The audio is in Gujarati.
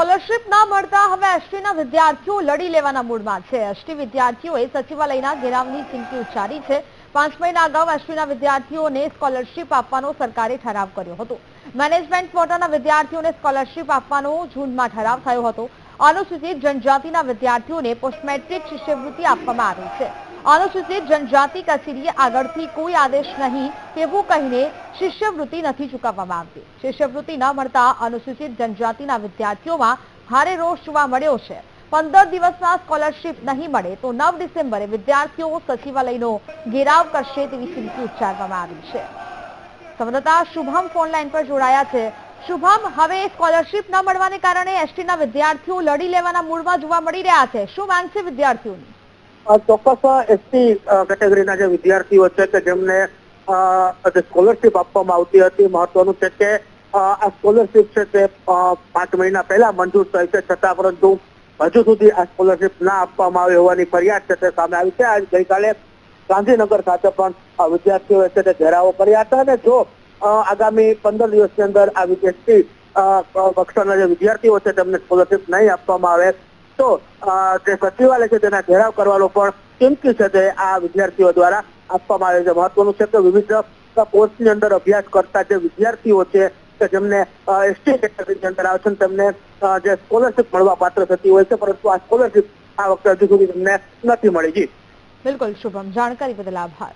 સ્કોલરશિપ ના મળતા હવે એસટીના વિદ્યાર્થીઓ લડી લેવાના મૂડમાં છે. એસટી વિદ્યાર્થીઓએ સચિવાલયના ઘેરાવની ચીમકી ઉચ્ચારી છે. પાંચ મહિના અગાઉ એસટીના વિદ્યાર્થીઓને સ્કોલરશિપ આપવાનો સરકારે ઠરાવ કર્યો હતો. મેનેજમેન્ટ કોટાના વિદ્યાર્થીઓને સ્કોલરશિપ આપવાનો જૂનમાં ઠરાવ થયો હતો. અનુસૂચિત જનજાતિના વિદ્યાર્થીઓને પોસ્ટ મેટ્રિક શિષ્યવૃત્તિ આપવામાં આવી છે. અનુસૂચિત જનજાતિ કચેરીએ આગળથી કોઈ આદેશ નહીં તેવું કહીને શિષ્યવૃત્તિ નથી ચૂકવવામાં આવતી. શિષ્યવૃત્તિ ન મળતા અનુસૂચિત જનજાતિના વિદ્યાર્થીઓમાં ભારે રોષ જોવા મળ્યો છે. પંદર દિવસના સ્કોલરશીપ નહીં મળે તો નવ ડિસેમ્બરે વિદ્યાર્થીઓ સચિવાલયનો ઘેરાવ કરશે તેવી ચીમકી ઉચ્ચારવામાં આવી છે. સંવાદદાતા શુભમ ફોનલાઈન પર જોડાયા છે. શુભમ, હવે સ્કોલરશિપ ન મળવાને કારણે એસટીના વિદ્યાર્થીઓ લડી લેવાના મૂળમાં જોવા મળી રહ્યા છે. શું માંગ વિદ્યાર્થીઓની? ચોક્કસ એસટી કેટેગરીના જે વિદ્યાર્થીઓ છે કે જેમને સ્કોલરશિપ આપવામાં આવતી હતી, મહત્વનું છે કે આ સ્કોલરશિપ છે તે પાંચ મહિના પહેલા મંજૂર થઈ છે. છતાં પરંતુ હજુ સુધી આ સ્કોલરશિપ ના આપવામાં આવી હોવાની ફરિયાદ છે તે સામે આવી છે. આજ ગઈકાલે ગાંધીનગર ખાતે પણ વિદ્યાર્થીઓએ છે તે ઘેરાવો કર્યા હતા અને જો આગામી પંદર દિવસની અંદર આ એસટી કક્ષાના જે વિદ્યાર્થીઓ છે તેમને સ્કોલરશિપ નહીં આપવામાં આવે તો જે સચિવાલય છે તેના ઘેરાવ કરવાનો પણ ચીમકી છે તે આ વિદ્યાર્થીઓ દ્વારા આપવામાં આવે છે. મહત્વનું છે કે વિવિધ કોર્સની અંદર અભ્યાસ કરતા જે વિદ્યાર્થીઓ છે કે જેમને એસટી કેટેગરીની અંદર આવે છે તેમને જે સ્કોલરશિપ મળવા પાત્ર થતી હોય છે, પરંતુ આ સ્કોલરશિપ આ વખતે હજુ સુધી તેમને નથી મળી. જી. બિલકુલ, શુભમ. જાણકારી બદલ આભાર.